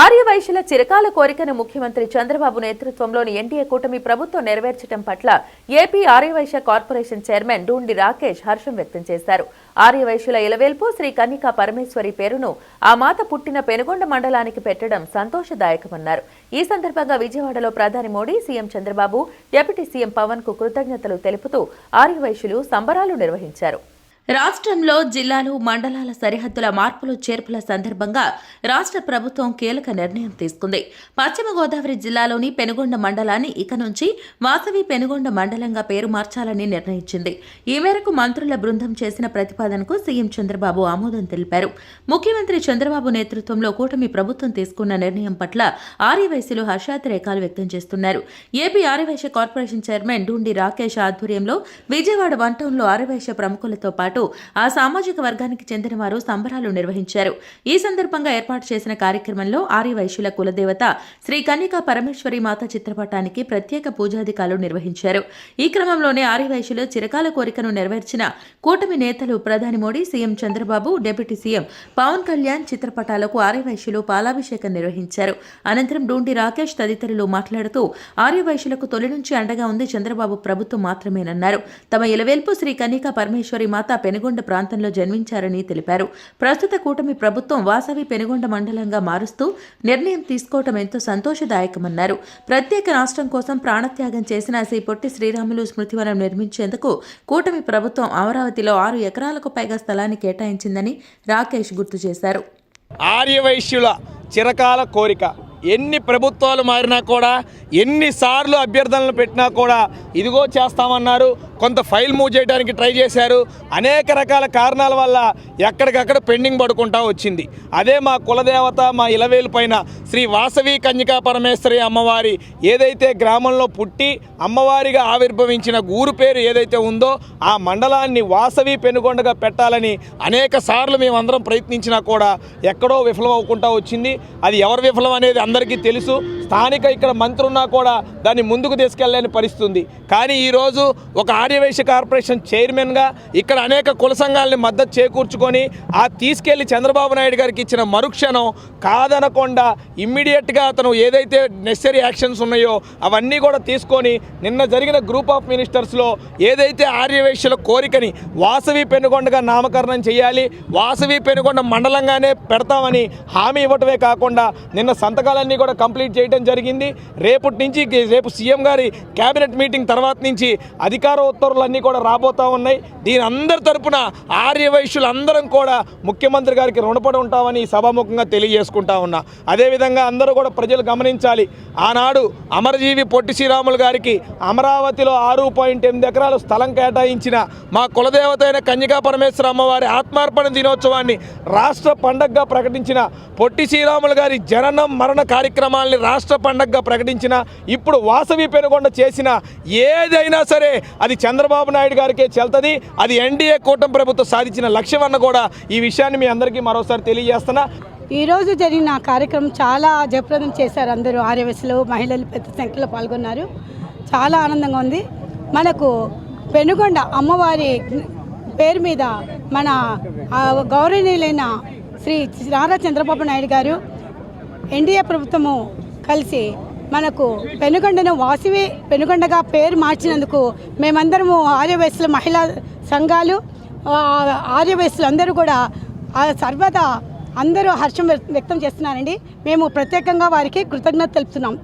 ఆర్యవైశ్యుల చిరకాల కోరికను ముఖ్యమంత్రి చంద్రబాబు నేతృత్వంలోని ఎన్డీఏ కూటమి ప్రభుత్వం నెరవేర్చడం పట్ల AP Aryavysya corporation chairman Dhoondi Rakesh హర్షం వ్యక్తం చేశారు. ఆర్యవైశ్యుల ఇలవేల్పు శ్రీ కన్నికా పరమేశ్వరి పేరును ఆ మాత పుట్టిన పెనుగొండ మండలానికి పెట్టడం సంతోషదాయకమన్నారు. ఈ సందర్భంగా విజయవాడలో ప్రధాని Modi CM Chandrababu deputy CM పవన్కు కృతజ్ఞతలు తెలుపుతూ ఆర్యవైశ్యులు సంబరాలు నిర్వహించారు. రాష్ట్రంలో జిల్లాలు మండలాల సరిహద్దుల మార్పులు చేర్పుల సందర్భంగా రాష్ట్ర ప్రభుత్వం కీలక నిర్ణయం తీసుకుంది. పశ్చిమ గోదావరి జిల్లాలోని పెనుగొండ మండలాన్ని ఇక నుంచి వాసవి పెనుగొండ మండలంగా పేరు మార్చాలని నిర్ణయించింది. ఈ మేరకు మంత్రుల బృందం చేసిన ప్రతిపాదనకు సీఎం చంద్రబాబు ఆమోదం తెలిపారు. ముఖ్యమంత్రి చంద్రబాబు నేతృత్వంలో కూటమి ప్రభుత్వం తీసుకున్న నిర్ణయం పట్ల ఆర్యవైశ్యులు హర్షాతిరేకాలు వ్యక్తం చేస్తున్నారు. AP Aryavysya corporation chairman Dhoondi Rakesh ఆధ్వర్యంలో విజయవాడ వన్ టౌన్లో ఆర్యవైశ్య ప్రముఖులతో పాటు ఆ సామాజిక వర్గానికి చెందిన వారు సంబరాలు నిర్వహించారు. ఈ సందర్భంగా ఏర్పాటు చేసిన కార్యక్రమంలో ఆర్యవైశ్యుల కులదేవత శ్రీ కన్యకా పరమేశ్వరి మాత చిత్రపటానికి ప్రత్యేక పూజాధికాలు నిర్వహించారు. ఈ క్రమంలోనే ఆర్యవైశ్యుల చిరకాల కోరికను నెరవేర్చిన కూటమి నేతలు ప్రధాని Modi CM Chandrababu deputy CM Pawan Kalyan చిత్రపటాలకు ఆర్యవైశ్యులు పాలాభిషేకం నిర్వహించారు. అనంతరం డూండి రాకేష్ తదితరులు మాట్లాడుతూ ఆర్యవైశ్యులకు తొలి నుంచి అండగా ఉంది చంద్రబాబు ప్రభుత్వం మాత్రమేనన్నారు. తమ ఇలవేల్పు శ్రీ కన్యకా పరమేశ్వరి మాత పెనుగొండ ప్రాంతంలో జన్మించారని తెలిపారు. ప్రస్తుత కూటమి ప్రభుత్వం వాసవి పెనుగొండ మండలంగా మారుస్తూ నిర్ణయం తీసుకోవటం ఎంతో సంతోషదాయకమన్నారు. ప్రత్యేక రాష్ట్రం కోసం ప్రాణత్యాగం చేసిన శ్రీ పొట్టి శ్రీరాములు స్మృతివనం నిర్మించేందుకు కూటమి ప్రభుత్వం అమరావతిలో ఆరు ఎకరాలకు పైగా స్థలాన్ని కేటాయించిందని రాకేష్ గుర్తు చేశారు. ఆర్యవైశ్యుల చిరకాల కోరిక. ఎన్ని ప్రభుత్వాలు మారినా కూడా ఎన్నిసార్లు అభ్యర్థనలు పెట్టినా కూడా ఇదిగో చేస్తామన్నారు. కొంత ఫైల్ మూవ్ చేయడానికి ట్రై చేశారు. అనేక రకాల కారణాల వల్ల ఎక్కడికక్కడ పెండింగ్ పడుకుంటా వచ్చింది. అదే మా కులదేవత మా ఇలవేలు పైన శ్రీ వాసవి కన్యకా పరమేశ్వరి అమ్మవారి ఏదైతే గ్రామంలో పుట్టి అమ్మవారిగా ఆవిర్భవించిన ఊరు పేరు ఏదైతే ఉందో ఆ మండలాన్ని వాసవి పెనుగొండగా పెట్టాలని అనేక సార్లు మేమందరం ప్రయత్నించినా కూడా ఎక్కడో విఫలం అవ్వకుండా వచ్చింది. అది ఎవరు విఫలం అనేది అందరికీ తెలుసు. స్థానిక ఇక్కడ మంత్రి ఉన్నా కూడా దాన్ని ముందుకు తీసుకెళ్ళలేని పరిస్థితుంది కానీ ఈరోజు ఒక ఆర్యవైశ్య కార్పొరేషన్ చైర్మన్గా ఇక్కడ అనేక కుల సంఘాలని మద్దతు చేకూర్చుకొని ఆ తీసుకెళ్ళి చంద్రబాబు నాయుడు గారికి ఇచ్చిన మరుక్షణం కాదనకుండా ఇమ్మీడియట్గా అతను ఏదైతే నెసరీ యాక్షన్స్ ఉన్నాయో అవన్నీ కూడా తీసుకొని నిన్న జరిగిన గ్రూప్ ఆఫ్ మినిస్టర్స్లో ఏదైతే ఆర్యవైశ్యుల కోరికని వాసవి పెనుగొండగా నామకరణం చేయాలి వాసవి పెనుగొండ మండలంగానే పెడతామని హామీ ఇవ్వటమే కాకుండా నిన్న సంతకాలన్నీ కూడా కంప్లీట్ చేయడం జరిగింది. రేపటి నుంచి రేపు సీఎం గారి కేబినెట్ మీటింగ్ తర్వాత నుంచి అధికార ఉత్తర్వులన్నీ కూడా రాబోతా ఉన్నాయి. దీని అందరి తరపున ఆర్యవైశ్యులు అందరం కూడా ముఖ్యమంత్రి గారికి రుణపడి ఉంటామని ఈ సభాముఖంగా తెలియజేసుకుంటా ఉన్నా. అదేవిధంగా అందరూ కూడా ప్రజలు గమనించాలి. ఆనాడు అమరజీవి పొట్టి శ్రీరాములు గారికి అమరావతిలో ఆరు పాయింట్ ఎనిమిది ఎకరాలు స్థలం కేటాయించిన మా కులదేవత అయిన కన్యకా పరమేశ్వర అమ్మవారి ఆత్మార్పణ దినోత్సవాన్ని రాష్ట్ర పండగగా ప్రకటించిన పొట్టి శ్రీరాములు గారి జననం మరణ కార్యక్రమాల్ని రాష్ట్ర పండగగా ప్రకటించిన ఇప్పుడు వాసవి పెనుగొండ చేసిన ఏదైనా సరే అది చంద్రబాబు నాయుడు గారికే చెల్తది. అది ఎన్డీఏ కూటమి ప్రభుత్వం సాధించిన లక్ష్యం అన్న కూడా ఈ విషయాన్ని మీ అందరికీ మరోసారి తెలియజేస్తున్నా. ఈరోజు జరిగిన కార్యక్రమం చాలా జయప్రదం చేశారు అందరూ. ఆర్యవయసులు మహిళలు పెద్ద సంఖ్యలో పాల్గొన్నారు. చాలా ఆనందంగా ఉంది. మనకు పెనుగొండ అమ్మవారి పేరు మీద మన గౌరవనీయులైన శ్రీ నారా చంద్రబాబు నాయుడు గారు ఎన్డీఏ ప్రభుత్వము కలిసి మనకు పెనుగొండను వాసివి పెనుగొండగా పేరు మార్చినందుకు మేమందరము ఆర్యవయస్సుల మహిళా సంఘాలు ఆర్యవయస్సులు అందరూ కూడా సర్వదా అందరూ హర్షం వ్యక్తం చేస్తున్నారండి. మేము ప్రత్యేకంగా వారికి కృతజ్ఞత తెలుపుతున్నాం.